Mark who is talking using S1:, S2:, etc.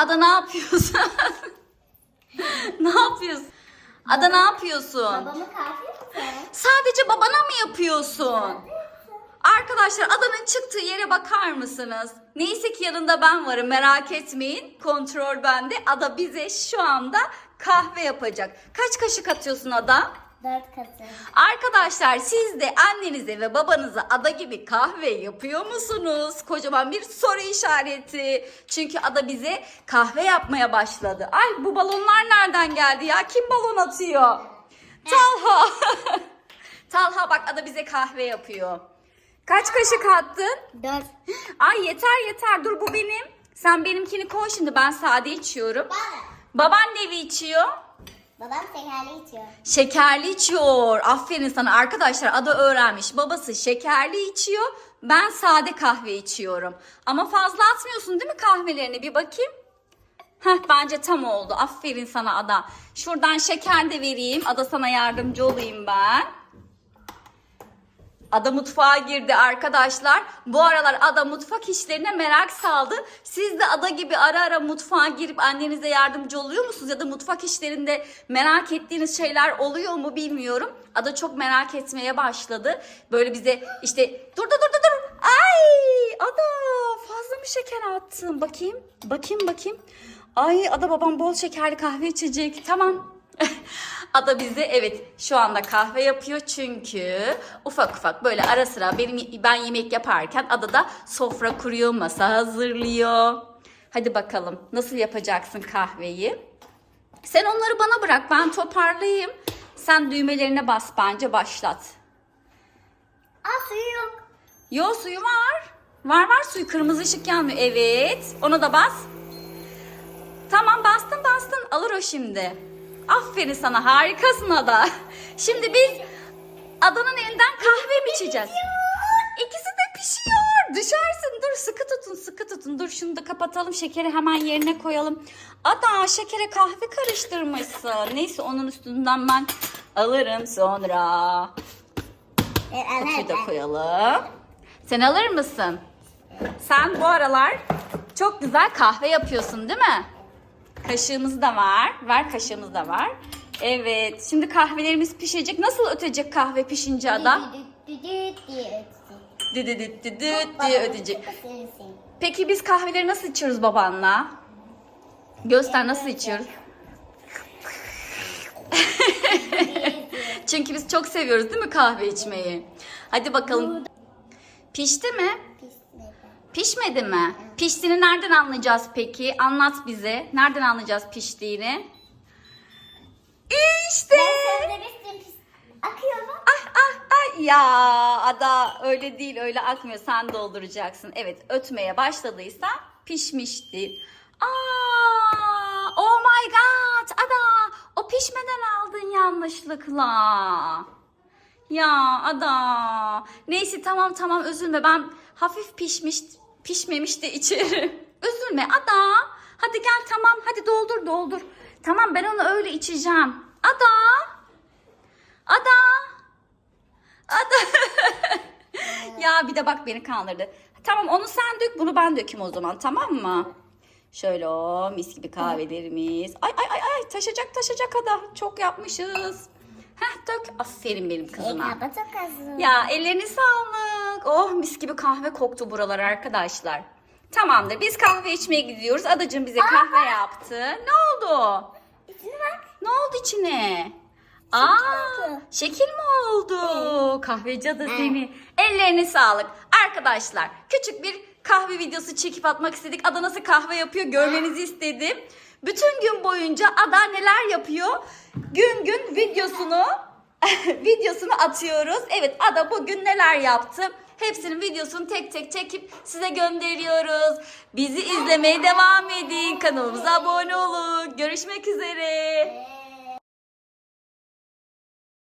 S1: Ada ne yapıyorsun? ne yapıyorsun? Ada ne yapıyorsun?
S2: Babamı kahve mısın?
S1: Sadece babana mı yapıyorsun? Arkadaşlar adanın çıktığı yere bakar mısınız? Neyse ki yanında ben varım merak etmeyin. Kontrol bende. Ada bize şu anda kahve yapacak. Kaç kaşık atıyorsun Ada?
S2: Dört katı.
S1: Arkadaşlar siz de annenize ve babanıza ada gibi kahve yapıyor musunuz? Kocaman bir soru işareti. Çünkü ada bize kahve yapmaya başladı. Ay bu balonlar nereden geldi ya? Kim balon atıyor? Talha. Talha bak ada bize kahve yapıyor. Kaç kaşık attın?
S2: Dört.
S1: Ay yeter yeter dur bu benim. Sen benimkini koy şimdi ben sade içiyorum.
S2: Bana.
S1: Baban nevi içiyor?
S2: Babam şekerli içiyor.
S1: Şekerli içiyor. Aferin sana arkadaşlar. Ada öğrenmiş. Babası şekerli içiyor. Ben sade kahve içiyorum. Ama fazla atmıyorsun değil mi kahvelerini? Bir bakayım. Heh, bence tam oldu. Aferin sana Ada. Şuradan şeker de vereyim. Ada sana yardımcı olayım ben. Ada mutfağa girdi arkadaşlar. Bu aralar Ada mutfak işlerine merak saldı. Siz de Ada gibi ara ara mutfağa girip annenize yardımcı oluyor musunuz? Ya da mutfak işlerinde merak ettiğiniz şeyler oluyor mu bilmiyorum. Ada çok merak etmeye başladı. Böyle bize işte dur dur dur dur. Ay Ada fazla mı şeker attın? Bakayım bakayım bakayım. Ay Ada babam bol şekerli kahve içecek. Tamam. Ada bize evet şu anda kahve yapıyor çünkü ufak ufak böyle ara sıra benim ben yemek yaparken Ada da sofra kuruyor, masa hazırlıyor. Hadi bakalım nasıl yapacaksın kahveyi? Sen onları bana bırak ben toparlayayım. Sen düğmelerine bas bence başlat.
S2: Aa suyu yok.
S1: Yo suyu var. Var var suyu kırmızı ışık yanmıyor. Evet ona da bas. Tamam bastın bastın alır o şimdi. Aferin sana harikasın Ada. Şimdi biz Adanın elinden kahve mi içeceğiz? İkisi de pişiyor. Düşersin. Dur sıkı tutun sıkı tutun. Dur şunu da kapatalım. Şekeri hemen yerine koyalım. Ada şekere kahve karıştırmışsın. Neyse onun üstünden ben alırım sonra.
S2: Evet,
S1: Kutuyu da koyalım. Sen alır mısın? Sen bu aralar çok güzel kahve yapıyorsun değil mi? Kaşığımız da var. Ver kaşığımız da var. Evet. Şimdi kahvelerimiz pişecek. Nasıl ötecek kahve pişince ada?
S2: Düdüt diye ötecek.
S1: Düdüt diye ötecek. Peki biz kahveleri nasıl içiyoruz babanla? Göster nasıl içiyoruz? Çünkü biz çok seviyoruz değil mi kahve içmeyi? Hadi bakalım. Pişti mi?
S2: Pişmedi.
S1: Pişmedi mi? Piştiğini nereden anlayacağız peki? Anlat bize. Nereden anlayacağız piştiğini? İşte.
S2: Ben söylemiştim pis. Akıyor mu?
S1: Ah ah ah ya ada öyle değil öyle akmıyor sen dolduracaksın. Evet ötmeye başladıysa pişmiştir. Aa, oh my god ada o pişmeden aldın yanlışlıkla. Ya ada neyse tamam tamam üzülme ben hafif pişmiş pişmemiş de içerim. Üzülme ada hadi gel tamam hadi doldur doldur. Tamam ben onu öyle içeceğim. Ada. Ada. Ada. ya bir de bak beni kandırdı. Tamam onu sen dök bunu ben dökeyim o zaman tamam mı? Şöyle o mis gibi kahvelerimiz. Ay ay ay ay taşacak taşacak ada. Çok yapmışız. Heh dök. Aferin benim kızıma. Ya ellerini sağlık. Oh mis gibi kahve koktu buralar arkadaşlar. Tamamdır biz kahve içmeye gidiyoruz. Adacığım bize kahve yaptı. Ne oldu?
S2: İçine bak.
S1: Ne oldu içine? Aa,
S2: oldu.
S1: şekil mi oldu? Kahveci adı seni. Ellerine sağlık. Arkadaşlar küçük bir kahve videosu çekip atmak istedik. Ada nasıl kahve yapıyor görmenizi istedim. Bütün gün boyunca Ada neler yapıyor? Gün gün videosunu videosunu atıyoruz. Evet Ada bugün neler yaptı? Hepsinin videosunu tek tek çekip size gönderiyoruz. Bizi izlemeye devam edin. Kanalımıza abone olun. Görüşmek üzere.